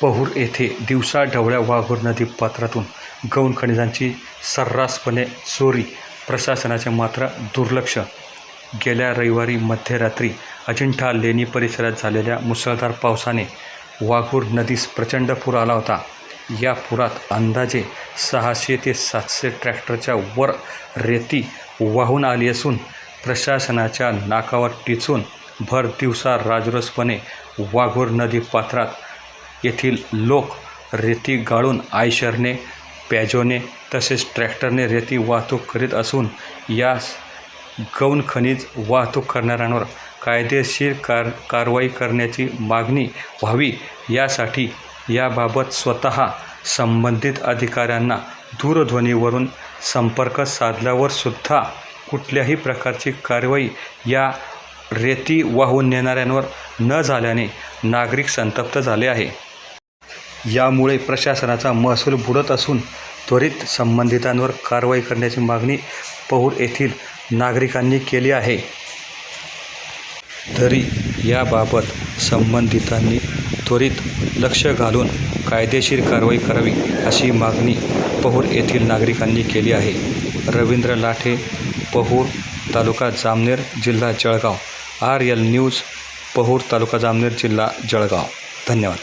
पहूर येथे दिवसा ढवळ्या वाघूर नदी पात्रातून गौण खनिजांची सर्रासपणे चोरी प्रशासनाचे मात्र दुर्लक्ष. गेल्या रविवारी मध्यरात्री अजिंठा लेणी परिसरात झालेल्या मुसळधार पावसाने वाघूर नदीस प्रचंड पूर आला होता. या पुरात अंदाजे सहाशे ते सातशे ट्रॅक्टरच्या वर रेती वाहून आली असून प्रशासनाच्या नाकावर टिचून भर दिवसा राजरसपणे वाघूर नदी पात्रात येथील लोक रेती गाळून आयशरने पॅजोने तसेच ट्रॅक्टरने रेती वाहतूक करीत असून यास गौण खनिज वाहतूक करणाऱ्यांवर कायदेशीर कार कारवाई करण्याची मागणी व्हावी यासाठी याबाबत स्वतः संबंधित अधिकाऱ्यांना दूरध्वनीवरून संपर्क साधल्यावर सुद्धा कुठल्याही प्रकारची कारवाई या रेती वाहून नेणाऱ्यांवर न झाल्याने नागरिक संतप्त झाले आहे. यामुळे प्रशासनाचा महसूल बुडत असून त्वरित संबंधितांवर कारवाई करण्याची मागणी पहूर येथील नागरिकांनी केली आहे. तरी याबाबत संबंधितांनी त्वरित लक्ष घालून कायदेशीर कारवाई करावी अशी मागणी पहूर येथील नागरिकांनी केली आहे. रवींद्र लाठे पहूर तालुका जामनेर जिल्हा Jalgaon R L news Pahur taluka Jamner जिल्हा जळगाव. धन्यवाद.